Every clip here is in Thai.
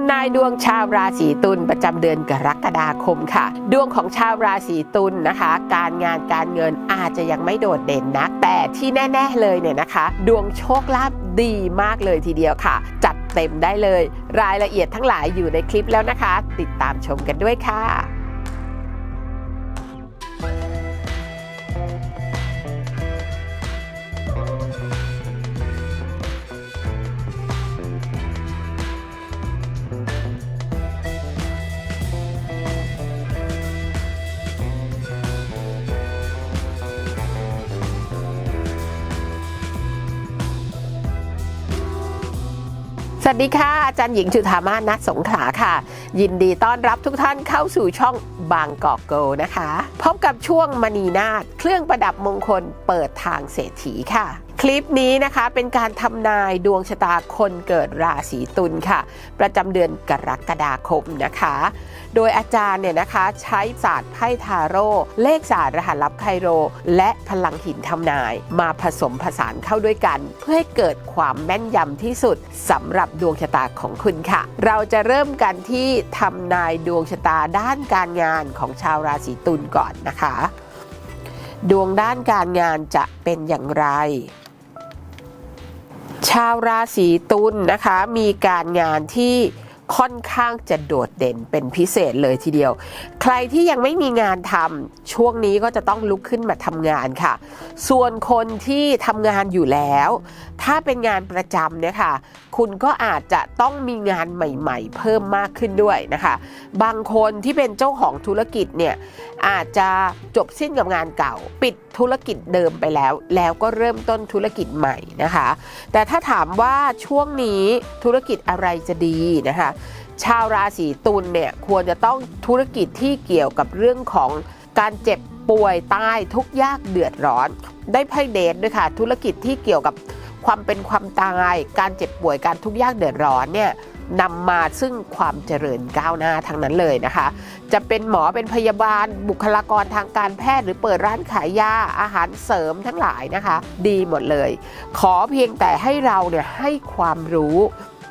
ำนายดวงชาวราศีตุลประจำเดือนกรกฎาคมค่ะ ดวงของชาวราศีตุลนะคะ การงานการเงินอาจจะยังไม่โดดเด่นนะแต่ที่แน่ ๆเลยเนี่ยนะคะ ดวงโชคลาภดีมากเลยทีเดียวค่ะ จัดเต็มได้เลย รายละเอียดทั้งหลายอยู่ในคลิปแล้วนะคะ ติดตามชมกันด้วยค่ะ สวัสดีค่ะ อาจารย์หญิงจุธามาณนัทสงขลาค่ะ ยินดีต้อนรับทุกท่านเข้าสู่ช่องบางกอกโกนะคะ พบกับช่วงมณีนาฏเครื่องประดับมงคลเปิดทางเศรษฐีค่ะ คลิปนี้นะคะเป็นการทำนายดวงชะตาคนเกิดราศีตุลค่ะ ประจำเดือนกรกฎาคมนะคะ โดยอาจารย์เนี่ยนะคะใช้ศาสตร์ไพ่ทาโร่เลขศาสตร์รหัสลับไคโร และพลังหินทำนาย มาผสมผสานเข้าด้วยกัน เพื่อให้เกิดความแม่นยำที่สุดสำหรับดวงชะตาของคุณค่ะ เราจะเริ่มกันที่ทำนายดวงชะตาด้านการงานของชาวราศีตุลก่อนนะคะ ดวงด้านการงานจะเป็นอย่างไร ชาวราศีตุลนะคะ มีการงานที่ค่อนข้างจะโดดเด่นเป็นพิเศษเลยทีเดียว ใครที่ยังไม่มีงานทำช่วงนี้ก็จะต้องลุกขึ้นมาทำงานค่ะ ส่วนคนที่ทำงานอยู่แล้ว ถ้าเป็นงานประจำเนี่ยค่ะคุณก็อาจจะต้องมีงานใหม่ๆ เพิ่มมากขึ้นด้วยนะคะ บางคนที่เป็นเจ้าของธุรกิจเนี่ยอาจจะจบสิ้นกับงานเก่า ปิดธุรกิจเดิมไปแล้ว แล้วก็เริ่มต้นธุรกิจใหม่นะคะ แต่ถ้าถามว่าช่วงนี้ธุรกิจอะไรจะดีนะคะ ชาวราศีตุลเนี่ยควรจะต้องธุรกิจที่เกี่ยวกับเรื่องของการเจ็บป่วยตายทุกข์ยากเดือดร้อน ได้ไพ่เดทด้วยค่ะ ธุรกิจที่เกี่ยวกับ ความเป็นความตาย การเจ็บป่วยการทุกข์ยากเดือดร้อนเนี่ยนำมาซึ่งความเจริญก้าวหน้าทั้งนั้นเลยนะคะ จะเป็นหมอเป็นพยาบาลบุคลากรทางการแพทย์หรือเปิดร้านขายยาอาหารเสริมทั้งหลายนะคะ ดีหมดเลย ขอเพียงแต่ให้เราเนี่ยให้ความรู้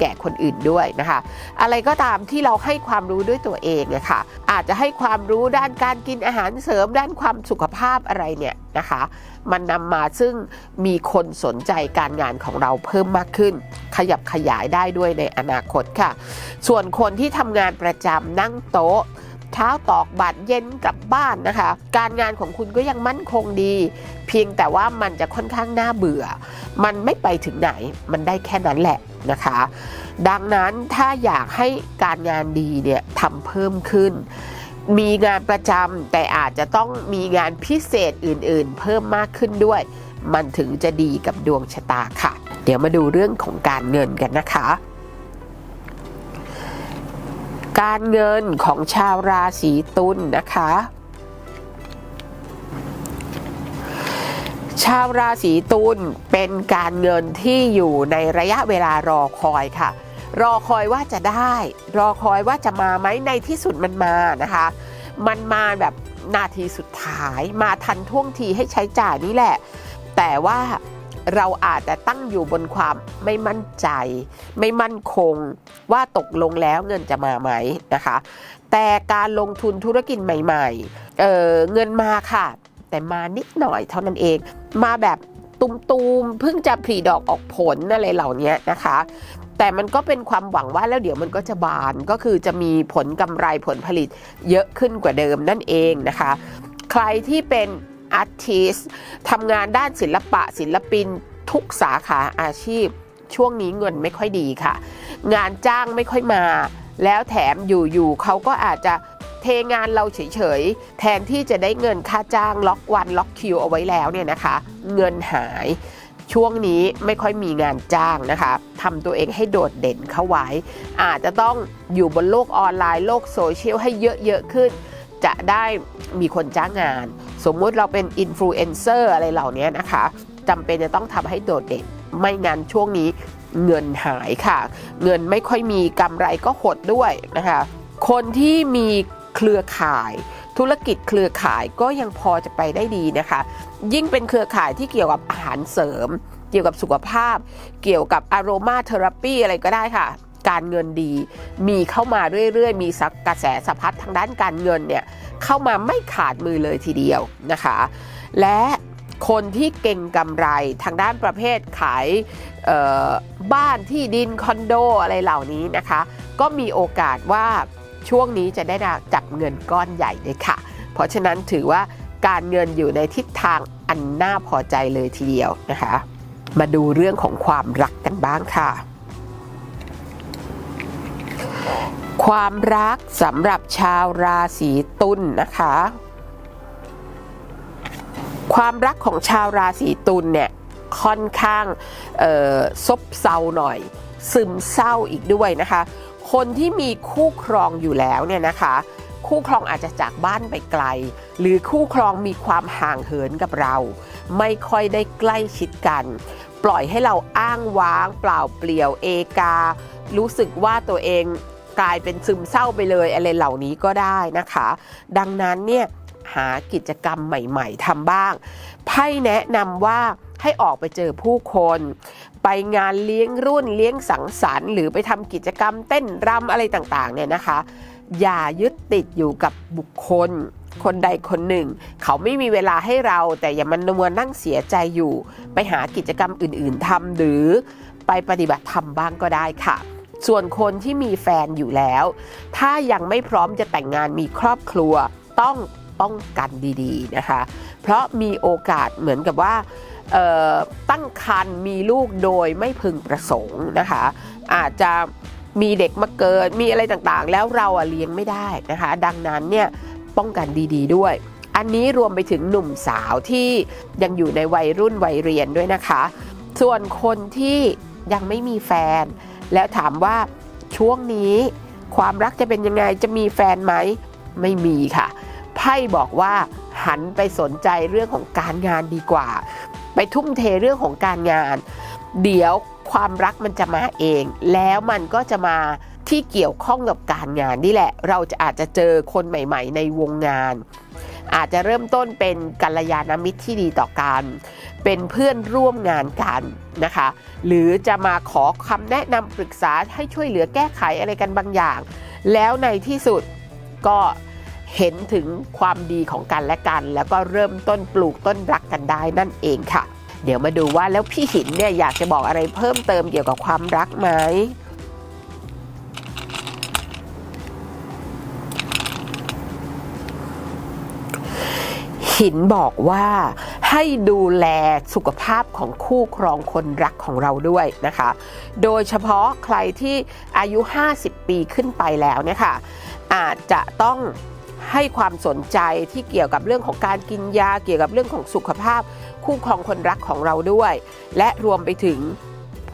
แก่คนอื่นด้วยนะคะ อะไรก็ตามที่เราให้ความรู้ด้วยตัวเองเนี่ยค่ะอาจจะให้ความรู้ด้านการกินอาหารเสริมด้านความสุขภาพอะไรเนี่ยนะคะ มันนำมาซึ่งมีคนสนใจการงานของเราเพิ่มมากขึ้น ขยับขยายได้ด้วยในอนาคตค่ะ ส่วนคนที่ทำงานประจำนั่งโต๊ะเช้าตอกบัตรเย็นกลับบ้านนะคะ การงานของคุณก็ยังมั่นคงดี เพียงแต่ว่ามันจะค่อนข้างน่าเบื่อ มันไม่ไปถึงไหนมันได้แค่นั้นแหละ นะคะ ดังนั้นถ้าอยากให้การงานดีเนี่ยทำเพิ่มขึ้น มีงานประจำแต่อาจจะต้องมีงานพิเศษอื่นๆ เพิ่มมากขึ้นด้วย มันถึงจะดีกับดวงชะตาค่ะ เดี๋ยวมาดูเรื่องของการเงินกันนะคะการเงินของชาวราศีตุลนะคะ ชาวราศีตุลเป็นการเงินที่อยู่ในระยะเวลารอคอยค่ะ รอคอยว่าจะได้ รอคอยว่าจะมาไหมในที่สุดมันมานะคะ มันมาแบบนาทีสุดท้ายมาทันท่วงทีให้ใช้จ่ายนี่แหละ แต่ว่าเราอาจจะตั้งอยู่บนความไม่มั่นใจ ไม่มั่นคงว่าตกลงแล้วเงินจะมาไหมนะคะ แต่การลงทุนธุรกิจใหม่ๆเเงินมาค่ะ แต่มานิดหน่อยเท่านั้นเอง มาแบบตุมๆเพิ่งจะผลิดอกออกผลอะไรเหล่านี้นะคะ แต่มันก็เป็นความหวังว่าแล้วเดี๋ยวมันก็จะบานก็คือจะมีผลกำไรผลผลิตเยอะขึ้นกว่าเดิมนั่นเองนะคะ ใครที่เป็นอาร์ติสทำงานด้านศิลปะศิลปินทุกสาขาอาชีพ ช่วงนี้เงินไม่ค่อยดีค่ะ งานจ้างไม่ค่อยมา แล้วแถมอยู่ๆเขาก็อาจจะ เทงานเราเฉยๆ แทนที่จะได้เงินค่าจ้างล็อกวันล็อกคิวเอาไว้แล้วเนี่ยนะคะ เงินหายช่วงนี้ไม่ค่อยมีงานจ้างนะคะทำตัวเองให้โดดเด่นเข้าไว้ อาจจะต้องอยู่บนโลกออนไลน์โลกโซเชียลให้เยอะๆขึ้น จะได้มีคนจ้างงาน สมมุติเราเป็นอินฟลูเอนเซอร์อะไรเหล่านี้นะคะจำเป็นจะต้องทำให้โดดเด่น ไม่งั้นช่วงนี้เงินหายค่ะ เงินไม่ค่อยมีกำไรก็หดด้วยนะคะ คนที่มี เครือข่าย ธุรกิจเครือข่ายก็ยังพอจะไปได้ดีนะคะ ยิ่งเป็นเครือข่ายที่เกี่ยวกับอาหารเสริม เกี่ยวกับสุขภาพ เกี่ยวกับอารมาเทอราปีอะไรก็ได้ค่ะการเงินดีมีเข้ามาเรื่อยๆ มีสักกระแสสะพัดทางด้านการเงินเนี่ยเข้ามาไม่ขาดมือเลยทีเดียวนะคะ และคนที่เก่งกำไรทางด้านประเภทขายบ้านที่ดินคอนโดอะไรเหล่านี้นะคะ ก็มีโอกาสว่า ช่วงนี้จะได้จับเงินก้อนใหญ่เลยค่ะ เพราะฉะนั้นถือว่าการเงินอยู่ในทิศทางอันน่าพอใจเลยทีเดียวนะคะ มาดูเรื่องของความรักกันบ้างค่ะ ความรักสำหรับชาวราศีตุลนนะคะ ความรักของชาวราศีตุลเนี่ยค่อนข้างซบเซาหน่อย ซึมเศร้าอีกด้วยนะคะ คนที่มีคู่ครองอยู่แล้วเนี่ยนะคะ คู่ครองอาจจะจากบ้านไปไกล หรือคู่ครองมีความห่างเหินกับเรา ไม่ค่อยได้ใกล้ชิดกัน ปล่อยให้เราอ้างว้าง เปล่าเปลี่ยวเอกา รู้สึกว่าตัวเองกลายเป็นซึมเศร้าไปเลยอะไรเหล่านี้ก็ได้นะคะ ดังนั้นเนี่ยหากิจกรรมใหม่ ๆทำบ้างไพ่แนะนำว่า ให้ออกไปเจอผู้คน ไปงานเลี้ยงรุ่นเลี้ยงสังสรรค์ หรือไปทำกิจกรรมเต้นรำอะไรต่างๆเนี่ยนะคะ อย่ายึดติดอยู่กับบุคคล คนใดคนหนึ่ง เขาไม่มีเวลาให้เราแต่อย่ามันนัวนั่งเสียใจอยู่ ไปหากิจกรรมอื่นๆทำหรือไปปฏิบัติธรรมบ้างก็ได้ค่ะส่วนคนที่มีแฟนอยู่แล้ว ถ้ายังไม่พร้อมจะแต่งงานมีครอบครัวต้องป้องกันดีๆนะคะ เพราะมีโอกาสเหมือนกับว่า ตั้งครรภ์มีลูกโดยไม่พึงประสงค์นะคะ อาจจะมีเด็กมาเกิดมีอะไรต่างๆ แล้วเราเลี้ยงไม่ได้นะคะ ดังนั้นเนี่ยป้องกันดีๆด้วย อันนี้รวมไปถึงหนุ่มสาวที่ยังอยู่ในวัยรุ่นวัยเรียนด้วยนะคะ ส่วนคนที่ยังไม่มีแฟน แล้วถามว่าช่วงนี้ความรักจะเป็นยังไงจะมีแฟนไหมไม่มีค่ะไพ่บอกว่าหันไปสนใจเรื่องของการงานดีกว่า ไปทุ่มเทเรื่องของการงาน เดี๋ยวความรักมันจะมาเอง แล้วมันก็จะมาที่เกี่ยวข้องกับการงานนี่แหละ เราจะอาจจะเจอคนใหม่ ๆ ในวงงาน อาจจะเริ่มต้นเป็นกัลยาณมิตรที่ดีต่อกัน เป็นเพื่อนร่วมงานกันนะคะ หรือจะมาขอคำแนะนำปรึกษาให้ช่วยเหลือแก้ไขอะไรกันบางอย่าง แล้วในที่สุดก็ เห็นถึงความดีของกันและกัน แล้วก็เริ่มต้นปลูกต้นรักกันได้นั่นเองค่ะ เดี๋ยวมาดูว่าแล้วพี่หินเนี่ยอยากจะบอกอะไรเพิ่มเติมเกี่ยวกับความรักไหมหินบอกว่าให้ดูแลสุขภาพของคู่ครองคนรักของเราด้วยนะคะ โดยเฉพาะใครที่อายุ 50 ปีขึ้นไปแล้วเนี่ยค่ะอาจจะต้อง ให้ความสนใจที่เกี่ยวกับเรื่องของการกินยา เกี่ยวกับเรื่องของสุขภาพ คู่ครองคนรักของเราด้วย และรวมไปถึง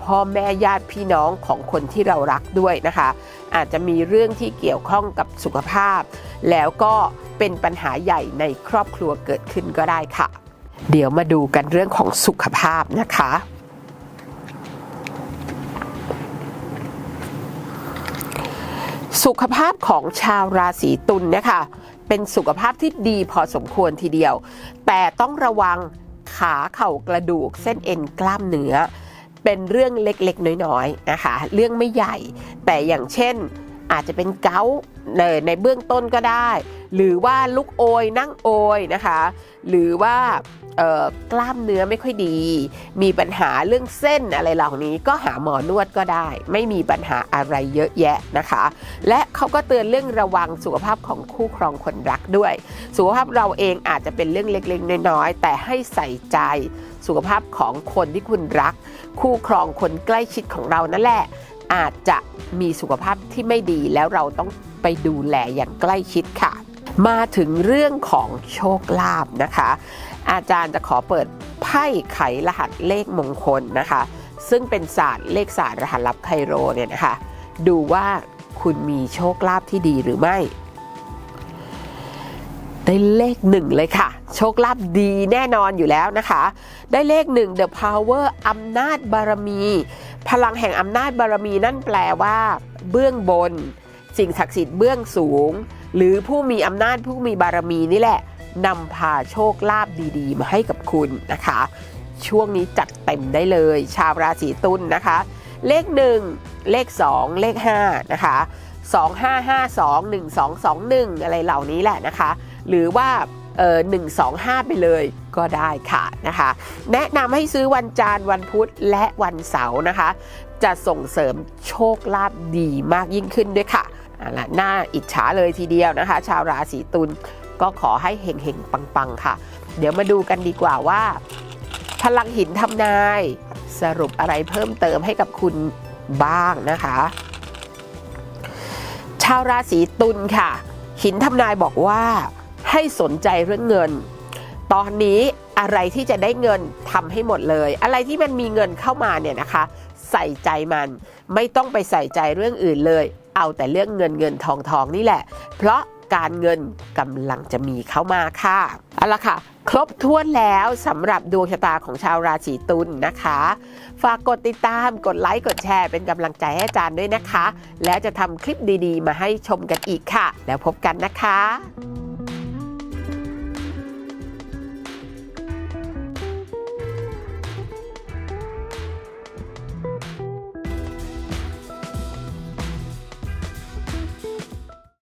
พ่อแม่ญาติพี่น้องของคนที่เรารักด้วยนะคะ อาจจะมีเรื่องที่เกี่ยวข้องกับสุขภาพ แล้วก็เป็นปัญหาใหญ่ในครอบครัวเกิดขึ้นก็ได้ค่ะ เดี๋ยวมาดูกันเรื่องของสุขภาพนะคะ สุขภาพของชาวราศีตุลเนี่ยค่ะเป็นสุขภาพที่ดีพอสมควรทีเดียว แต่ต้องระวังขาเข่ากระดูกเส้นเอ็นกล้ามเนื้อ เป็นเรื่องเล็กๆ น้อยๆนะคะ เรื่องไม่ใหญ่ แต่อย่างเช่น อาจจะเป็นเกาในในเบื้องต้นก็ได้ หรือว่าลุกโอยนั่งโอยนะคะ หรือว่ากล้ามเนื้อไม่ค่อยดี มีปัญหาเรื่องเส้นอะไรเหล่านี้ก็หาหมอนวดก็ได้ ไม่มีปัญหาอะไรเยอะแยะนะคะ และเขาก็เตือนเรื่องระวังสุขภาพของคู่ครองคนรักด้วย สุขภาพเราเองอาจจะเป็นเรื่องเล็กๆน้อยๆแต่ให้ใส่ใจสุขภาพของคนที่คุณรัก คู่ครองคนใกล้ชิดของเรานั่นแหละ อาจจะมีสุขภาพที่ไม่ดีแล้วเราต้องไปดูแลอย่างใกล้ชิดค่ะ มาถึงเรื่องของโชคลาภนะคะ อาจารย์จะขอเปิดไพ่ไขรหัสเลขมงคลนะคะ ซึ่งเป็นศาสตร์เลขศาสตร์รหัสลับไคโรเนี่ยนะคะ ดูว่าคุณมีโชคลาภที่ดีหรือไม่ได้เลขหนึ่งเลยค่ะ โชคลาภดีแน่นอนอยู่แล้วนะคะ ได้เลขหนึ่ง The Power อำนาจบารมี พลังแห่งอำนาจบารมีนั่นแปลว่า เบื้องบน สิ่งศักดิ์สิทธิ์เบื้องสูง หรือผู้มีอำนาจผู้มีบารมีนี่แหละนำพาโชคลาภดีๆ มาให้กับคุณนะคะ ช่วงนี้จัดเต็มได้เลย ชาวราศีตุลนะคะ เลข 1 เลข 2 เลข 5 นะคะ 2552 1221 อะไรเหล่านี้แหละนะคะ หรือว่าเออ125 ไปเลย ก็ได้ค่ะนะคะ แนะนำให้ซื้อวันจันทร์วันพุธและวันเสาร์นะคะ จะส่งเสริมโชคลาภดีมากยิ่งขึ้นด้วยค่ะอาล่ะน่าอิจฉาเลยทีเดียวนะคะ ชาวราศีตุลก็ขอให้เฮงๆ ปังๆ ค่ะ เดี๋ยวมาดูกันดีกว่าว่า พลังหินทำนาย สรุปอะไรเพิ่มเติมให้กับคุณบ้างนะคะ ชาวราศีตุลค่ะ หินทำนายบอกว่าให้สนใจเรื่องเงิน ตอนนี้อะไรที่จะได้เงินทำให้หมดเลย อะไรที่มันมีเงินเข้ามาเนี่ยนะคะ ใส่ใจมันไม่ต้องไปใส่ใจเรื่องอื่นเลย เอาแต่เรื่องเงินเงินทองทองนี่แหละ เพราะการเงินกำลังจะมีเข้ามาค่ะเอาละค่ะ ครบถ้วนแล้วสำหรับดวงชะตาของชาวราศีตุลนะคะ ฝากกดติดตามกดไลค์กดแชร์เป็นกำลังใจให้อาจารย์ด้วยนะคะ แล้วจะทำคลิปดีๆ มาให้ชมกันอีกค่ะ แล้วพบกันนะคะ